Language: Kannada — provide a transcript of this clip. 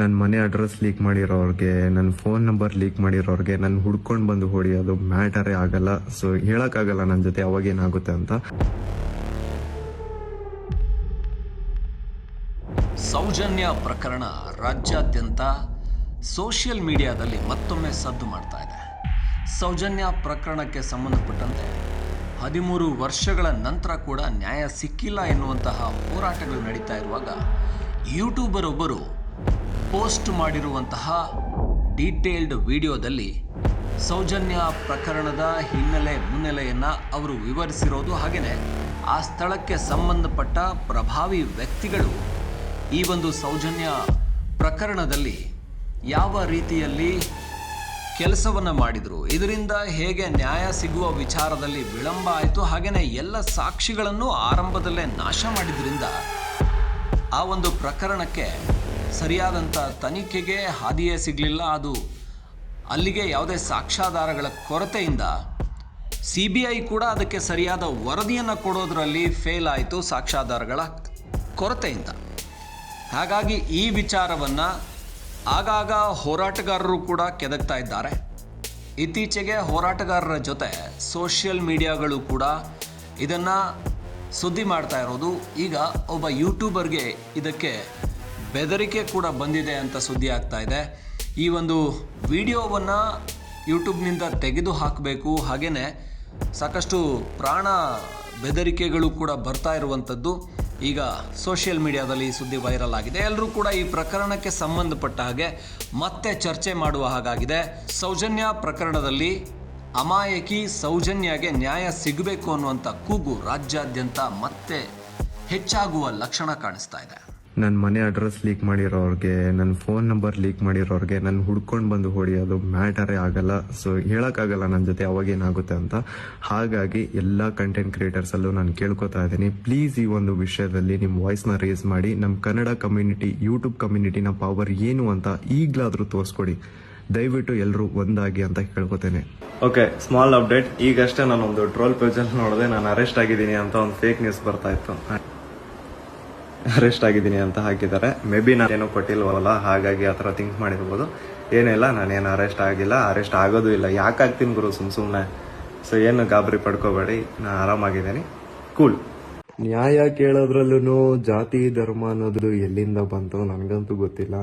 ನನ್ನ ಮನೆ ಅಡ್ರೆಸ್ ಲೀಕ್ ಮಾಡಿರೋರಿಗೆ ನನ್ನ ಫೋನ್ ನಂಬರ್ ಲೀಕ್ ಮಾಡಿರೋರಿಗೆ ನನ್ನ ಹುಡ್ಕೊಂಡು ಬಂದು ಹೊಡಿಯೋದು ಮ್ಯಾಟರೇ ಆಗಲ್ಲ. ಸೊ ಹೇಳೋಕ್ಕಾಗಲ್ಲ ನನ್ನ ಜೊತೆ ಅವಾಗೇನಾಗುತ್ತೆ ಅಂತ. ಸೌಜನ್ಯ ಪ್ರಕರಣ ರಾಜ್ಯಾದ್ಯಂತ ಸೋಷಿಯಲ್ ಮೀಡಿಯಾದಲ್ಲಿ ಮತ್ತೊಮ್ಮೆ ಸದ್ದು ಮಾಡ್ತಾ ಇದೆ. ಸೌಜನ್ಯ ಪ್ರಕರಣಕ್ಕೆ ಸಂಬಂಧಪಟ್ಟಂತೆ ಹದಿಮೂರು ವರ್ಷಗಳ ನಂತರ ಕೂಡ ನ್ಯಾಯ ಸಿಕ್ಕಿಲ್ಲ ಎನ್ನುವಂತಹ ಹೋರಾಟಗಳು ನಡೀತಾ ಇರುವಾಗ ಯೂಟ್ಯೂಬರ್ ಒಬ್ಬರು ಪೋಸ್ಟ್ ಮಾಡಿರುವಂತಹ ಡೀಟೇಲ್ಡ್ ವಿಡಿಯೋದಲ್ಲಿ ಸೌಜನ್ಯ ಪ್ರಕರಣದ ಹಿನ್ನೆಲೆ ಮುನ್ನೆಲೆಯನ್ನು ಅವರು ವಿವರಿಸಿರೋದು ಹಾಗೆಯೇ ಆ ಸ್ಥಳಕ್ಕೆ ಸಂಬಂಧಪಟ್ಟ ಪ್ರಭಾವಿ ವ್ಯಕ್ತಿಗಳು ಈ ಒಂದು ಸೌಜನ್ಯ ಪ್ರಕರಣದಲ್ಲಿ ಯಾವ ರೀತಿಯಲ್ಲಿ ಕೆಲಸವನ್ನು ಮಾಡಿದರು, ಇದರಿಂದ ಹೇಗೆ ನ್ಯಾಯ ಸಿಗುವ ವಿಚಾರದಲ್ಲಿ ವಿಳಂಬ ಆಯಿತು ಹಾಗೆಯೇ ಎಲ್ಲ ಸಾಕ್ಷಿಗಳನ್ನು ಆರಂಭದಲ್ಲೇ ನಾಶ ಮಾಡಿದ್ರಿಂದ ಆ ಒಂದು ಪ್ರಕರಣಕ್ಕೆ ಸರಿಯಾದಂಥ ತನಿಖೆಗೆ ಹಾದಿಯೇ ಸಿಗಲಿಲ್ಲ. ಅದು ಅಲ್ಲಿಗೆ ಯಾವುದೇ ಸಾಕ್ಷ್ಯಾಧಾರಗಳ ಕೊರತೆಯಿಂದ ಸಿ ಬಿ ಐ ಕೂಡ ಅದಕ್ಕೆ ಸರಿಯಾದ ವರದಿಯನ್ನು ಕೊಡೋದರಲ್ಲಿ ಫೇಲ್ ಆಯಿತು ಸಾಕ್ಷ್ಯಾಧಾರಗಳ ಕೊರತೆಯಿಂದ. ಹಾಗಾಗಿ ಈ ವಿಚಾರವನ್ನು ಆಗಾಗ ಹೋರಾಟಗಾರರು ಕೂಡ ಕೆದಕ್ತಾ ಇದ್ದಾರೆ. ಇತ್ತೀಚೆಗೆ ಹೋರಾಟಗಾರರ ಜೊತೆ ಸೋಷಿಯಲ್ ಮೀಡಿಯಾಗಳು ಕೂಡ ಇದನ್ನು ಸುದ್ದಿ ಮಾಡ್ತಾ ಇರೋದು. ಈಗ ಒಬ್ಬ ಯೂಟ್ಯೂಬರ್ಗೆ ಇದಕ್ಕೆ ಬೆದರಿಕೆ ಕೂಡ ಬಂದಿದೆ ಅಂತ ಸುದ್ದಿ ಆಗ್ತಾ ಇದೆ. ಈ ಒಂದು ವಿಡಿಯೋವನ್ನು ಯೂಟ್ಯೂಬ್ನಿಂದ ತೆಗೆದು ಹಾಕಬೇಕು. ಹಾಗೆಯೇ ಸಾಕಷ್ಟು ಪ್ರಾಣ ಬೆದರಿಕೆಗಳು ಕೂಡ ಬರ್ತಾ ಇರುವಂಥದ್ದು ಈಗ ಸೋಷಿಯಲ್ ಮೀಡಿಯಾದಲ್ಲಿ ಸುದ್ದಿ ವೈರಲ್ ಆಗಿದೆ. ಎಲ್ಲರೂ ಕೂಡ ಈ ಪ್ರಕರಣಕ್ಕೆ ಸಂಬಂಧಪಟ್ಟ ಹಾಗೆ ಮತ್ತೆ ಚರ್ಚೆ ಮಾಡುವ ಹಾಗಾಗಿದೆ. ಸೌಜನ್ಯ ಪ್ರಕರಣದಲ್ಲಿ ಅಮಾಯಕಿ ಸೌಜನ್ಯಗೆ ನ್ಯಾಯ ಸಿಗಬೇಕು ಅನ್ನುವಂಥ ಕೂಗು ರಾಜ್ಯಾದ್ಯಂತ ಮತ್ತೆ ಹೆಚ್ಚಾಗುವ ಲಕ್ಷಣ ಕಾಣಿಸ್ತಾ ಇದೆ. ನನ್ನ ಮನೆ ಅಡ್ರೆಸ್ ಲೀಕ್ ಮಾಡಿರೋರಿಗೆ ನನ್ನ ಫೋನ್ ನಂಬರ್ ಲೀಕ್ ಮಾಡಿರೋರಿಗೆ ನನ್ನ ಹುಡ್ಕೊಂಡು ಬಂದು ಅದು ಮ್ಯಾಟರೇ ಆಗಲ್ಲ. ಸೊ ಹೇಳೋಕ್ಕಾಗಲ್ಲ ನನ್ನ ಜೊತೆ ಅವಾಗೇನಾಗುತ್ತೆ ಅಂತ. ಹಾಗಾಗಿ ಎಲ್ಲ ಕಂಟೆಂಟ್ ಕ್ರಿಯೇಟರ್ಸಲ್ಲೂ ನಾನು ಕೇಳ್ಕೊತಾ ಇದ್ದೀನಿ. ಪ್ಲೀಸ್ ಈ ಒಂದು ವಿಷಯದಲ್ಲಿ ನಿಮ್ಮ ವಾಯ್ಸ್ನ ರೇಸ್ ಮಾಡಿ. ನಮ್ಮ ಕನ್ನಡ ಕಮ್ಯುನಿಟಿ ಯೂಟ್ಯೂಬ್ ಕಮ್ಯುನಿಟಿನ ಪವರ್ ಏನು ಅಂತ ಈಗಲಾದರೂ ತೋರಿಸ್ಕೊಡಿ. ದಯವಿಟ್ಟು ಎಲ್ಲರೂ ಒಂದಾಗಿ ಅಂತ ಕೇಳ್ಕೊತೇನೆ. ಓಕೆ ಸ್ಮಾಲ್ ಅಪ್ಡೇಟ್ ಈಗಷ್ಟೇ ನಾನೊಂದು ಟ್ರೋಲ್ ಪೇಜಲ್ಲಿ ನೋಡಿದೆ ನಾನು ಅರೆಸ್ಟ್ ಆಗಿದ್ದೀನಿ ಅಂತ ಒಂದು ಫೇಕ್ ನ್ಯೂಸ್ ಬರ್ತಾ ಇತ್ತು. ಅರೆಸ್ಟ್ ಆಗಿದ್ದೀನಿ ಅಂತ ಹಾಕಿದ್ದಾರೆ. ಮೇ ಬಿ ನಾನೇನು ಕೊಟ್ಟಿಲ್ವಲ್ಲ, ಹಾಗಾಗಿ ಆ ಥರ ಥಿಂಕ್ ಮಾಡಿರ್ಬೋದು. ಏನಿಲ್ಲ ನಾನೇನು ಅರೆಸ್ಟ್ ಆಗಿಲ್ಲ, ಅರೆಸ್ಟ್ ಆಗೋದು ಇಲ್ಲ. ಯಾಕೆ ಆಗ್ತೀನಿ ಗುರು? ಸುಮ್ಮ ಸುಮ್ಮನೆ ಸೊ ಏನು ಗಾಬರಿ ಪಡ್ಕೋಬೇಡಿ. ನಾನು ಆರಾಮಾಗಿದ್ದೀನಿ. ಕೂಲ್ ನ್ಯಾಯ ಕೇಳೋದ್ರಲ್ಲೂ ಜಾತಿ, ಧರ್ಮ ಅನ್ನೋದು ಎಲ್ಲಿಂದ ಬಂತು? ನನಗಂತೂ ಗೊತ್ತಿಲ್ಲ.